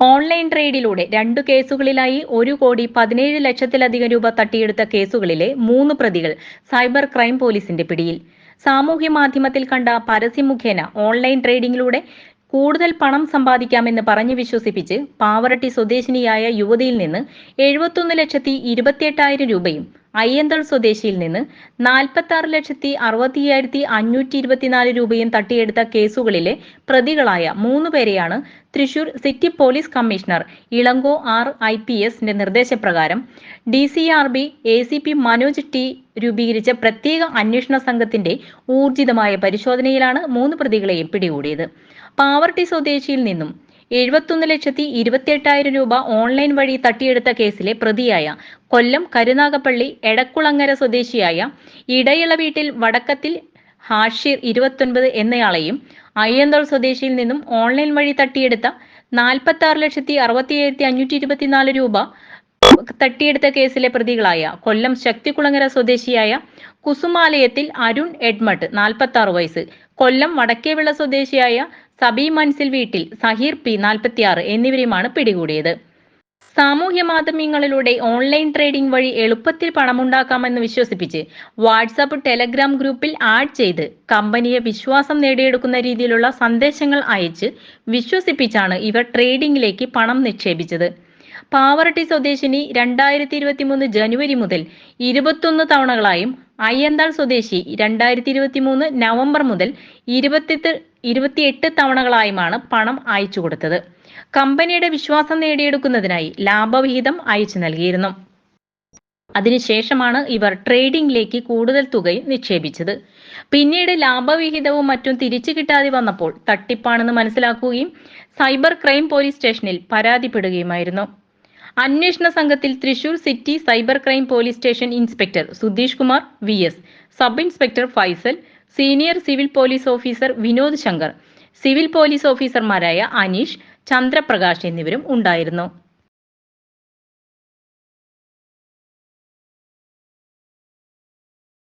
Online ട്രേഡിലൂടെ രണ്ടു കേസുകളിലായി ഒരു കോടി പതിനേഴ് ലക്ഷത്തിലധികം രൂപ തട്ടിയെടുത്ത കേസുകളിലെ മൂന്ന് പ്രതികൾ സൈബർ ക്രൈം പോലീസിന്റെ പിടിയിൽ. സാമൂഹ്യ മാധ്യമത്തിൽ കണ്ട പരസ്യം മുഖേന ഓൺലൈൻ ട്രേഡിംഗിലൂടെ കൂടുതൽ പണം സമ്പാദിക്കാമെന്ന് പറഞ്ഞു വിശ്വസിപ്പിച്ച് പാവറട്ടി സ്വദേശിനിയായ യുവതിയിൽ നിന്ന് എഴുപത്തൊന്ന് ലക്ഷത്തി ഇരുപത്തിയെട്ടായിരം രൂപയും അയ്യന്തൾ സ്വദേശിയിൽ നിന്ന് നാൽപ്പത്തി ആറ് ലക്ഷത്തി അറുപത്തി അയ്യായിരത്തി അഞ്ഞൂറ്റി ഇരുപത്തിനാല് രൂപയും തട്ടിയെടുത്ത കേസുകളിലെ പ്രതികളായ മൂന്ന് പേരെയാണ് Thrissur city police commissioner Ilango R I P എസിന്റെ നിർദ്ദേശപ്രകാരം D C R B A C P Manoj T രൂപീകരിച്ച പ്രത്യേക അന്വേഷണ സംഘത്തിന്റെ ഊർജിതമായ പരിശോധനയിലാണ് മൂന്ന് പ്രതികളെയും പിടികൂടിയത്. പാവർട്ടി സ്വദേശിയിൽ നിന്നും എഴുപത്തൊന്ന് ലക്ഷത്തി ഇരുപത്തിയെട്ടായിരം രൂപ ഓൺലൈൻ വഴി തട്ടിയെടുത്ത കേസിലെ പ്രതിയായ കൊല്ലം കരുനാഗപ്പള്ളി എടക്കുളങ്ങര സ്വദേശിയായ ഇടയിള വീട്ടിൽ വടക്കത്തിൽ ഹാഷിർ ഇരുപത്തൊൻപത് എന്നയാളെയും അയ്യന്തോൾ സ്വദേശിയിൽ നിന്നും ഓൺലൈൻ വഴി തട്ടിയെടുത്ത നാൽപ്പത്തി ആറ് ലക്ഷത്തി അറുപത്തിയായിരത്തി അഞ്ഞൂറ്റി ഇരുപത്തിനാല് രൂപ തട്ടിയെടുത്ത കേസിലെ പ്രതികളായ കൊല്ലം ശക്തികുളങ്ങര സ്വദേശിയായ കുസുമാലയത്തിൽ അരുൺ എഡ്മട്ട് നാൽപ്പത്തി ആറ് വയസ്സ് കൊല്ലം വടക്കേവിള സ്വദേശിയായ സബി മൻസിൽ വീട്ടിൽ സഹീർ പി നാൽപ്പത്തിയാറ് എന്നിവരെയുമാണ് പിടികൂടിയത്. സാമൂഹ്യ മാധ്യമങ്ങളിലൂടെ ഓൺലൈൻ ട്രേഡിംഗ് വഴി എളുപ്പത്തിൽ പണമുണ്ടാക്കാമെന്ന് വിശ്വസിപ്പിച്ച് വാട്സാപ്പ് ടെലഗ്രാം ഗ്രൂപ്പിൽ ആഡ് ചെയ്ത് കമ്പനിയെ വിശ്വാസം നേടിയെടുക്കുന്ന രീതിയിലുള്ള സന്ദേശങ്ങൾ അയച്ച് വിശ്വസിപ്പിച്ചാണ് ഇവർ ട്രേഡിംഗിലേക്ക് പണം നിക്ഷേപിച്ചത്. പാവറട്ടി സ്വദേശിനി രണ്ടായിരത്തി ഇരുപത്തി മൂന്ന് ജനുവരി മുതൽ ഇരുപത്തൊന്ന് തവണകളായും അയ്യന്താൾ സ്വദേശി രണ്ടായിരത്തി ഇരുപത്തി മൂന്ന് നവംബർ മുതൽ ഇരുപത്തെട്ട് ഇരുപത്തിയെട്ട് തവണകളായുമാണ് പണം അയച്ചു കൊടുത്തത്. കമ്പനിയുടെ വിശ്വാസം നേടിയെടുക്കുന്നതിനായി ലാഭവിഹിതം അയച്ചു നൽകിയിരുന്നു. അതിനുശേഷമാണ് ഇവർ ട്രേഡിംഗിലേക്ക് കൂടുതൽ തുകയും നിക്ഷേപിച്ചത്. പിന്നീട് ലാഭവിഹിതവും മറ്റും തിരിച്ചു കിട്ടാതെ വന്നപ്പോൾ തട്ടിപ്പാണെന്ന് മനസ്സിലാക്കുകയും സൈബർ ക്രൈം പോലീസ് സ്റ്റേഷനിൽ പരാതിപ്പെടുകയുമായിരുന്നു. അന്വേഷണ സംഘത്തിൽ Thrissur city cyber crime police station inspector Sudheesh Kumar V S sub inspector Faisal senior civil police officer Vinod Shankar civil police ഓഫീസർമാരായ അനീഷ് ചന്ദ്രപ്രകാശ് എന്നിവരും ഉണ്ടായിരുന്നു.